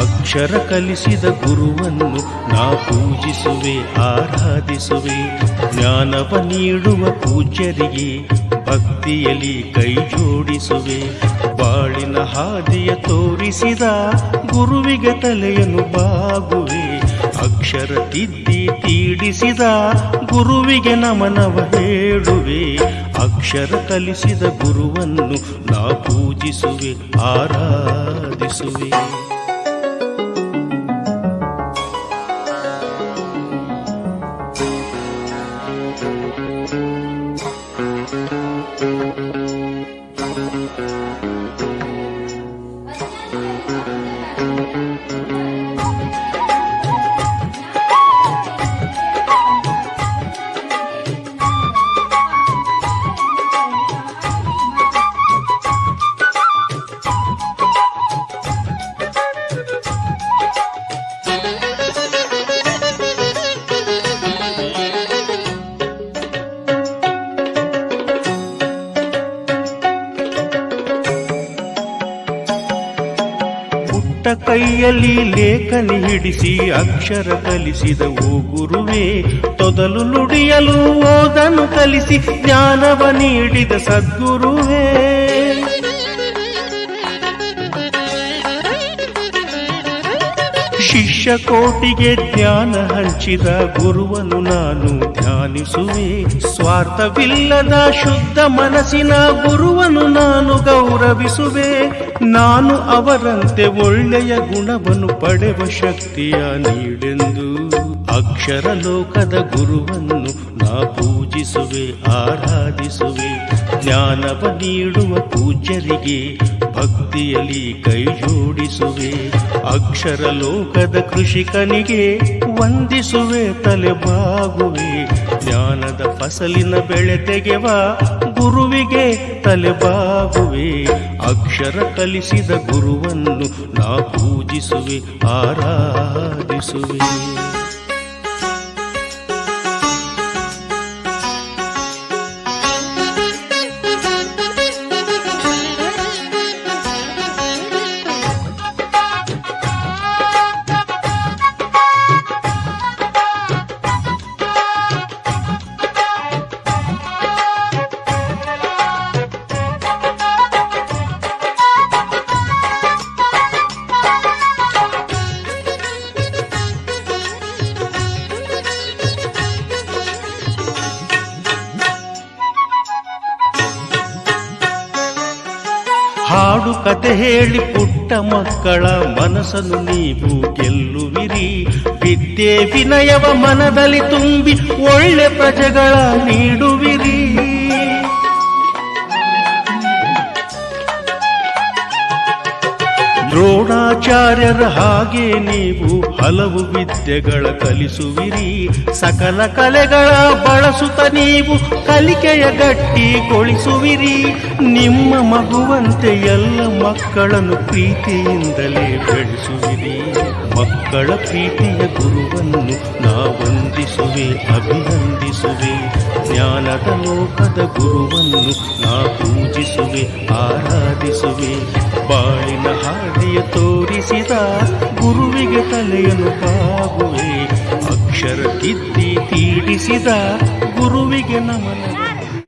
ಅಕ್ಷರ ಕಲಿಸಿದ ಗುರುವನ್ನು ನಾ ಪೂಜಿಸುವೆ, ಆರಾಧಿಸುವೆ. ಜ್ಞಾನವ ನೀಡುವ ಪೂಜ್ಯರಿಗೆ ಭಕ್ತಿಯಲ್ಲಿ ಕೈ ಜೋಡಿಸುವೆ. ಬಾಳಿನ ಹಾದಿಯ ತೋರಿಸಿದ ಗುರುವಿಗೆ ತಲೆಯನ್ನು ಬಾಗುವೆ. ಅಕ್ಷರ ತಿದ್ದಿ ತೀಡಿಸಿದ ಗುರುವಿಗೆ ನಮನವ ಹೇಳುವೆ. ಅಕ್ಷರ ಕಲಿಸಿದ ಗುರುವನ್ನು ನಾ ಪೂಜಿಸುವೆ, ಆರಾಧಿಸುವೆ. ಪುಟ್ಟ ಕೈಯಲ್ಲಿ ಲೇಖನಿ ಹಿಡಿಸಿ ಅಕ್ಷರ ಕಲಿಸಿದ ಓ ಗುರುವೇ, ತೊದಲು ನುಡಿಯಲು ಓದನು ಕಲಿಸಿ ಜ್ಞಾನವ ನೀಡಿದ ಸದ್ಗುರುವೇ. ಶಿಷ್ಯ ಕೋಟಿಗೆ ಧ್ಯಾನ ಹಂಚಿದ ಗುರುವನು ನಾನು ಧ್ಯಾನಿಸುವೆ. ಸ್ವಾರ್ಥವಿಲ್ಲದ ಶುದ್ಧ ಮನಸ್ಸಿನ ಗುರುವನು ನಾನು ಗೌರವಿಸುವೆ. ನಾನು ಅವರಂತೆ ಒಳ್ಳೆಯ ಗುಣವನ್ನು ಪಡೆವ ಶಕ್ತಿಯ ನೀಡೆಂದು ಅಕ್ಷರ ಲೋಕದ ಗುರುವನ್ನು ನಾ ಪೂಜಿಸುವೆ, ಆರಾಧಿಸುವೆ. ಜ್ಞಾನವ ನೀಡುವ ಪೂಜ್ಯರಿಗೆ ಭಕ್ತಿಯಲ್ಲಿ ಕೈ ಜೋಡಿಸುವೆ. ಅಕ್ಷರ ಲೋಕದ ಕೃಷಿಕನಿಗೆ ವಂದಿಸುವೆ, ತಲೆ ಬಾಗುವೆ. ಜ್ಞಾನದ ಫಸಲಿನ ಬೆಳೆ ತೆಗೆವ ಗುರುವಿಗೆ ತಲೆ ಬಾಗುವೆ. ಅಕ್ಷರ ಕಲಿಸಿದ ಗುರುವನ್ನು ನಾ ಪೂಜಿಸುವೆ, ಆರಾಧಿಸುವೆ. ಹಾಡು ಕತೆ ಹೇಳಿ ಪುಟ್ಟ ಮಕ್ಕಳ ಮನಸ್ಸನ್ನು ನೀವು ಗೆಲ್ಲುವಿರಿ. ವಿದ್ಯೆ ವಿನಯವ ಮನದಲ್ಲಿ ತುಂಬಿ ಒಳ್ಳೆ ಪ್ರಜೆಗಳ ನೀಡುವಿರಿ. ದ್ರೋಣಾಚಾರ್ಯರ ಹಾಗೆ ನೀವು ಹಲವು ವಿದ್ಯೆಗಳ ಕಲಿಸುವಿರಿ. ಸಕಲ ಕಲೆಗಳ ಬಳಸುತ್ತ ನೀವು ಕಲಿಕೆಯ ಗಟ್ಟಿಗೊಳಿಸುವಿರಿ ನಿಮ್ಮ ಮಗುವಂತೆ ಎಲ್ಲ ಮಕ್ಕಳನ್ನು ಪ್ರೀತಿಯಿಂದಲೇ ಬೆಳೆಸುವಿರಿ. ಮಕ್ಕಳ ಪ್ರೀತಿಯ ಗುರುವನ್ನು ನಾ ವಂದಿಸುವೆ ಅಭಿನಂದಿಸುವೆ. ಜ್ಞಾನದ ಲೋಕದ ಗುರುವನ್ನು ನಾ ಪೂಜಿಸುವೆ, ಆರಾಧಿಸುವೆ. ಬಾಳಿನ ಹಾದಿಯ ತೋರಿಸಿದ ಗುರುವಿಗೆ ತಲೆಯನ್ನು ಬಾಗುವೆ ಅಕ್ಷರ ತಿದ್ದಿ ತೀಡಿಸಿದ ಗುರುವಿಗೆ ನಮನ